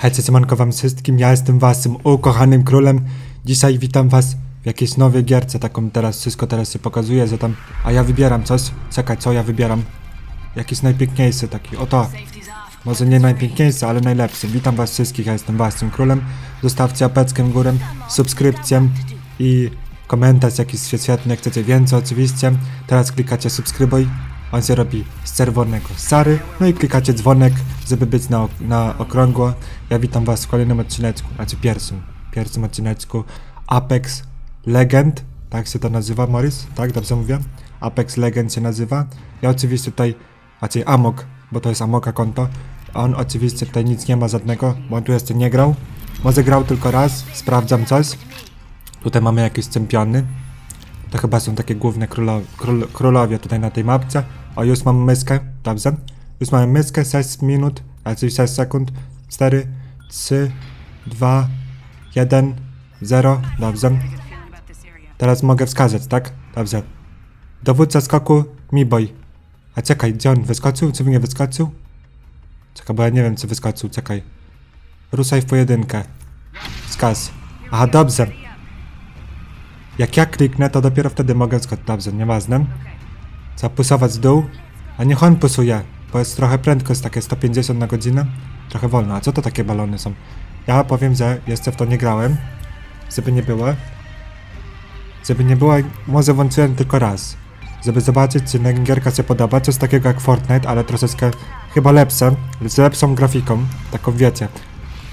Hej, siemanko wam wszystkim, ja jestem waszym ukochanym królem. Dzisiaj witam was w jakiejś nowej gierce, taką teraz, wszystko teraz się pokazuje, że tam... A ja wybieram coś, czekaj, co ja wybieram? Jakiś najpiękniejszy taki, oto. Może nie najpiękniejszy, ale najlepszy. Witam was wszystkich, ja jestem waszym królem. Zostawcie apeczkę górę, subskrypcję i komentarz jakiś świetny, jak chcecie więcej oczywiście. Teraz klikacie subskrybuj, on się robi z czerwonego Sary, no i klikacie dzwonek, żeby być na, na okrągło. Ja witam was w kolejnym odcineczku, znaczy pierwszym, pierwszym odcineczku Apex Legend, tak się to nazywa, Morris? Tak, dobrze mówię? Apex Legend się nazywa. Ja oczywiście tutaj, znaczy Amok, bo to jest Amoka konto. On oczywiście tutaj nic nie ma żadnego, bo on tu jeszcze nie grał. Może grał tylko raz, sprawdzam coś. Tutaj mamy jakieś czempiony. To chyba są takie główne królo, król, królowie tutaj na tej mapce. O, już mam myskę, dobrze. Już mamy myskę, 6 minut, a czyli 6 sekund. 4, 3, 2, 1, 0, dobrze. Teraz mogę wskazać, tak? Dobrze. Dowódca skoku, Miboj. A czekaj, gdzie on wyskoczył? Czy nie wyskoczył? Czekaj, bo ja nie wiem, czy wyskoczył, czekaj. Ruszaj w pojedynkę. Wskaz. Aha, dobrze. Jak ja kliknę, to dopiero wtedy mogę skoczyć. Dobrze, nieważne. Zapusować w dół. A niech on pusuje, bo jest trochę prędkość, takie 150 na godzinę. Trochę wolno. A co to takie balony są? Ja powiem, że jeszcze w to nie grałem. Żeby nie było. Żeby nie było, może włączyłem tylko raz. Żeby zobaczyć, czy gierka się podoba. Coś takiego jak Fortnite, ale troszeczkę chyba lepsze. Z lepszą grafiką. Taką wiecie.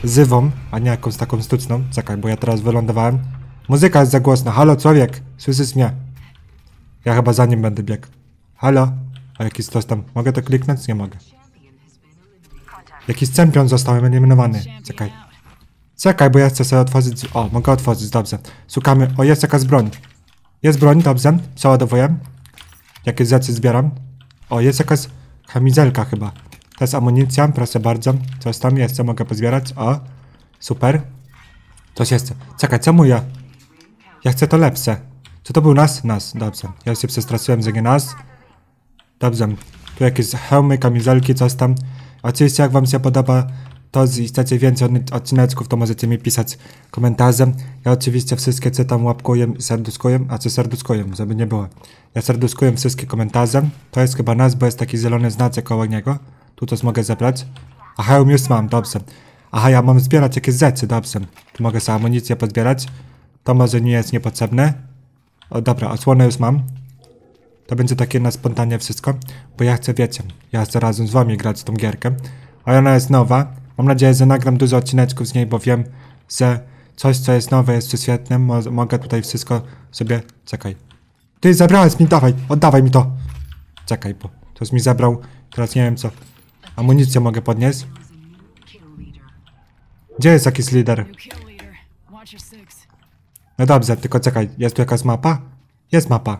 Zywą, a nie jakąś taką sztuczną. Czekaj, bo ja teraz wylądowałem. Muzyka jest za głośna. Halo, człowiek! Słyszysz mnie? Ja chyba za nim będę biegł. Halo? A jakiś coś tam. Mogę to kliknąć? Nie mogę. Jakiś czempion został eliminowany. Czekaj. Czekaj, bo ja chcę sobie otworzyć... O, mogę otworzyć, dobrze. Szukamy... O, jest jakaś broń. Jest broń, dobrze. Przeładowuję. Jakieś rzeczy zbieram. O, jest jakaś kamizelka chyba. To jest amunicja, proszę bardzo. Coś tam jeszcze mogę pozbierać. O, super. Coś jeszcze. Czekaj, czemu ja? Ja chcę to lepsze. Czy to był nas? Nas, dobrze. Ja się przestraszyłem, że nie nas. Dobrze. Tu jakieś hełmy, kamizelki, coś tam. Oczywiście jak wam się podoba to i chcecie więcej od- odcineczków, to możecie mi pisać komentarzem. Ja oczywiście wszystkie co tam łapkuję, serduszkuję, a co serduszkuję, żeby nie było. Ja serduszkuję wszystkie komentarze. To jest chyba nas, bo jest taki zielony znaczek koło niego. Tu coś mogę zebrać. A hełm już mam, dobrze. Aha, ja mam zbierać jakieś rzeczy, dobrze. Tu mogę sobie amunicję pozbierać. To może nie jest niepotrzebne. O, dobra, osłonę już mam. To będzie takie na spontanie wszystko, bo ja chcę, wiecie, ja chcę razem z wami grać tą gierkę. A ona jest nowa. Mam nadzieję, że nagram dużo odcineczków z niej, bo wiem, że coś, co jest nowe, jest świetne. Mo mogę tutaj wszystko sobie... Czekaj. Ty, zabrałeś mi, dawaj, oddawaj mi to. Czekaj, bo ktoś mi zabrał, teraz nie wiem co. Amunicję mogę podnieść. Gdzie jest jakiś lider? No dobrze, tylko czekaj, jest tu jakaś mapa? Jest mapa.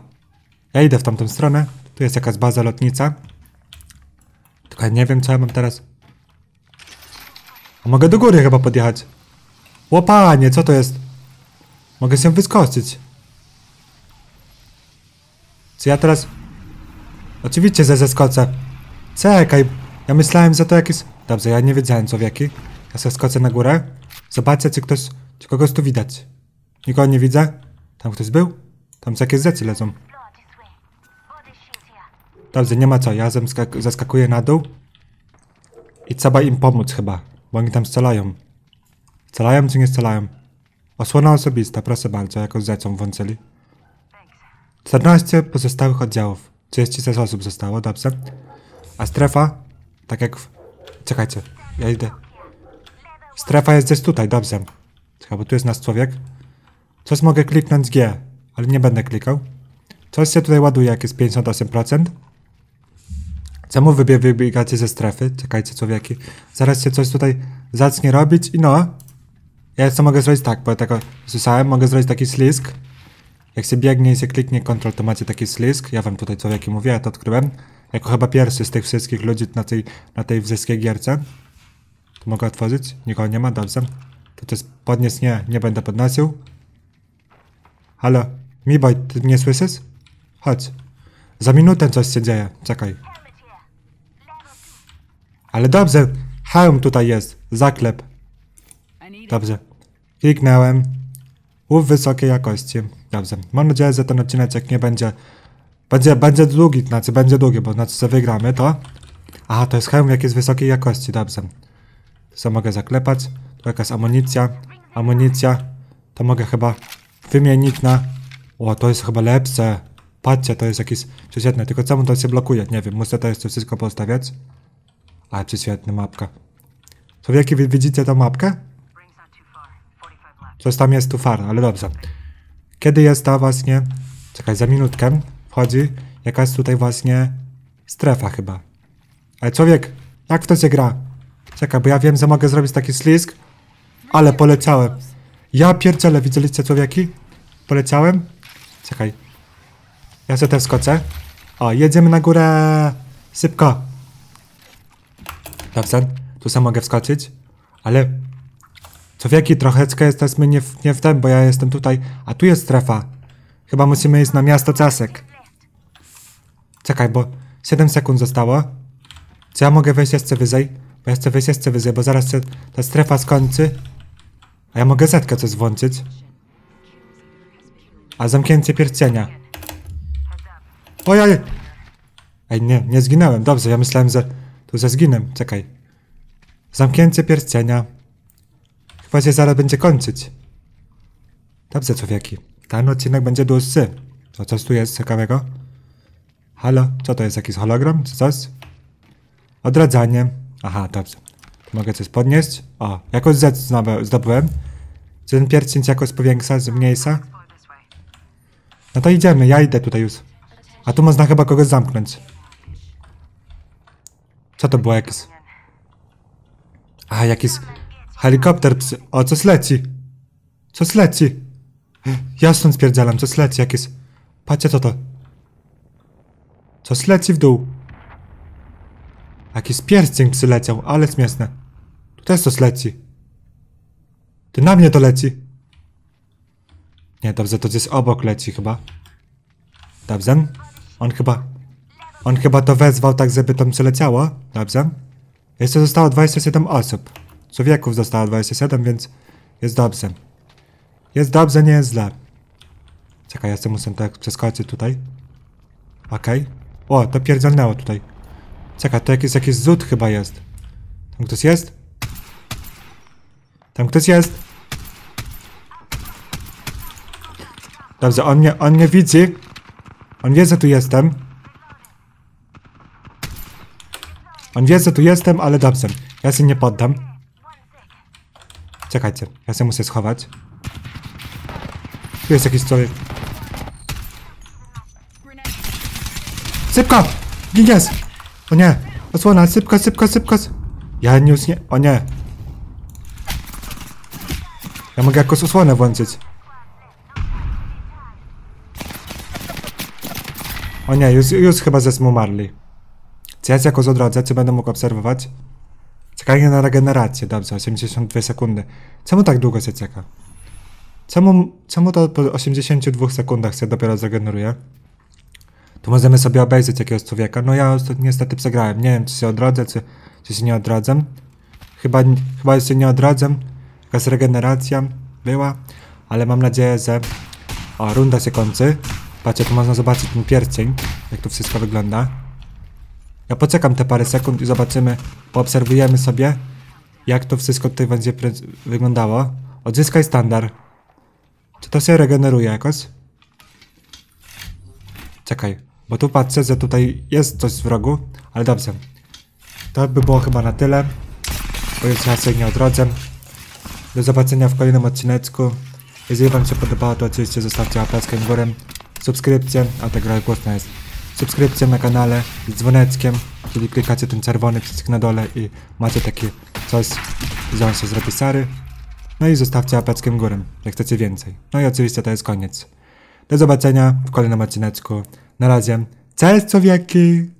Ja idę w tamtą stronę. Tu jest jakaś baza lotnica. Tylko ja nie wiem, co ja mam teraz. A mogę do góry chyba podjechać. Łopanie, co to jest? Mogę się wyskoczyć. Czy ja teraz... Oczywiście, że zeskoczę. Czekaj, ja myślałem, że to jakieś... Dobrze, ja nie wiedziałem, co wieki. Ja sobie skoczę na górę. Zobaczę, czy ktoś... Czy kogoś tu widać. Nikogo nie widzę. Tam ktoś był? Tam jakieś rzeczy lecą. Dobrze, nie ma co. Ja zaskakuję na dół. I trzeba im pomóc chyba. Bo oni tam strzelają. Strzelają czy nie strzelają? Osłona osobista, proszę bardzo, jakąś rzeczą włączyli. 14 pozostałych oddziałów. 36 osób zostało, dobrze. A strefa? Tak jak w... Czekajcie, ja idę. Strefa jest gdzieś tutaj, dobrze. Czekaj, bo tu jest nasz człowiek. Coś mogę kliknąć G, ale nie będę klikał. Coś się tutaj ładuje, jak jest 58%. Czemu wybie wybiegacie ze strefy? Czekajcie, człowieki. Zaraz się coś tutaj zacznie robić i no. Ja jeszcze mogę zrobić tak, bo ja tego słyszałem, mogę zrobić taki slisk. Jak się biegnie i się kliknie Ctrl, to macie taki slisk. Ja wam tutaj człowieki mówię, ja to odkryłem. Jako chyba pierwszy z tych wszystkich ludzi na tej, na tej wrzeskiej gierce. Tu mogę otworzyć? Nikogo nie ma, dobrze. To jest podnieść? Nie, nie będę podnosił. Halo, Miboj, ty mnie słyszysz? Chodź. Za minutę coś się dzieje, czekaj. Ale dobrze, hełm tutaj jest, zaklep. Dobrze. Kliknąłem. Łów wysokiej jakości. Dobrze. Mam nadzieję, że ten odcineczek nie będzie... Będzie, będzie długi, znaczy będzie długi, bo znaczy, że wygramy to. Aha, to jest hełm jakiejś wysokiej jakości, dobrze. Co mogę zaklepać. Tu jakaś amunicja. Amunicja. To mogę chyba wymienić na... O, to jest chyba lepsze. Patrzcie, to jest jakieś przeciętne. Tylko czemu to się blokuje? Nie wiem, muszę to jeszcze wszystko postawiać. Ale przyświetna mapka. Wielkie wy widzicie tą mapkę? Ring's not too far. 45 left. Coś tam jest tu far, ale dobrze. Kiedy jest ta właśnie... Czekaj, za minutkę wchodzi jakaś tutaj właśnie strefa chyba. Ale człowiek, jak w to się gra? Czekaj, bo ja wiem, że mogę zrobić taki ślizg, ale poleciałem. Ja pierdzielę, widzieliście człowieki? Poleciałem? Czekaj. Ja sobie też skoczę. O, jedziemy na górę. Szybko. Dobrze, tu sam mogę wskoczyć, ale Człowieki, trocheczkę jesteśmy nie w, nie w tym, bo ja jestem tutaj, a tu jest strefa. Chyba musimy iść na miasto Czasek. Czekaj, bo 7 sekund zostało. Czy ja mogę wejść jeszcze wyżej? Bo ja chcę wejść jeszcze wyżej, bo zaraz się ta strefa skończy. A ja mogę zetkę coś włączyć. A zamknięcie pierścienia. Ojej! Ej, nie, nie zginąłem. Dobrze, ja myślałem, że tu że zginę. Czekaj. Zamknięcie pierścienia. Chyba się zaraz będzie kończyć. Dobrze, człowieki. Ten odcinek będzie dłuższy. Co coś tu jest ciekawego? Halo? Co to jest? Jakiś hologram? Czy coś? Odradzanie. Aha, dobrze. Mogę coś podnieść? O, jakąś rzecz zdobyłem. Czy ten pierścień jakoś powiększa, zmniejsza? No to idziemy, ja idę tutaj już. A tu można chyba kogoś zamknąć. Co to było jakieś? A, jakiś helikopter psy. O, coś leci. Coś leci. Ja stąd spierdzielam, coś leci jakieś. Patrzcie co to. Coś leci w dół. Jakiś pierścień przyleciał, ale śmieszne. Tu też coś leci. Ty na mnie to leci. Nie, dobrze, to gdzieś obok leci chyba. Dobrze. On chyba... On chyba to wezwał tak, żeby tam przeleciało. Dobrze. Jeszcze zostało 27 osób. Człowieków zostało 27, więc jest dobrze. Jest dobrze, nie jest źle. Czekaj, ja sobie muszę tak przeskoczyć tutaj. Okej. O, to pierdzielnęło tutaj. Czekaj, to jakiś, jakiś chyba jest. Tam ktoś jest? Tam ktoś jest? Dobrze, on mnie, on mnie widzi. On wie, że tu jestem. On wie, że tu jestem, ale dobrze. Ja się nie poddam. Czekajcie, ja się muszę schować. Tu jest jakiś człowiek. Szybko! Ginies! O nie! Osłona, szybko, szybko, szybko! Ja nie... O nie! Ja mogę jakoś osłonę włączyć. O nie, już, już chyba zesmu umarli. Czy ja się jakoś odrodzę, czy będę mógł obserwować? Czekanie na regenerację, dobrze, 82 sekundy. Czemu tak długo się czeka? Czemu, czemu to po 82 sekundach się dopiero zregeneruje? Tu możemy sobie obejrzeć jakiegoś człowieka. No ja niestety przegrałem. Nie wiem, czy się odrodzę, czy, czy się nie odrodzę. Chyba, chyba jeszcze nie odrodzę. Jakaś regeneracja była, ale mam nadzieję, że... O, runda się kończy. Patrzcie, tu można zobaczyć ten pierścień, jak to wszystko wygląda. Ja poczekam te parę sekund i zobaczymy, poobserwujemy sobie, jak to wszystko tutaj będzie wyglądało. Odzyskaj standard. Czy to się regeneruje jakoś? Czekaj, bo tu patrzę, że tutaj jest coś w rogu, ale dobrze. To by było chyba na tyle, bo już ja się nie odrodzę. Do zobaczenia w kolejnym odcineczku. Jeżeli wam się podobało, to oczywiście zostawcie łapeczkę w górę, subskrypcję, a tak dalej głośno jest. Subskrypcję na kanale z dzwoneczkiem, czyli klikacie ten czerwony przycisk na dole i macie takie coś, on się zrobi sary. No i zostawcie łapeczkę w górę, jak chcecie więcej. No i oczywiście to jest koniec. Do zobaczenia w kolejnym odcineczku. Na razie. Cześć człowieki!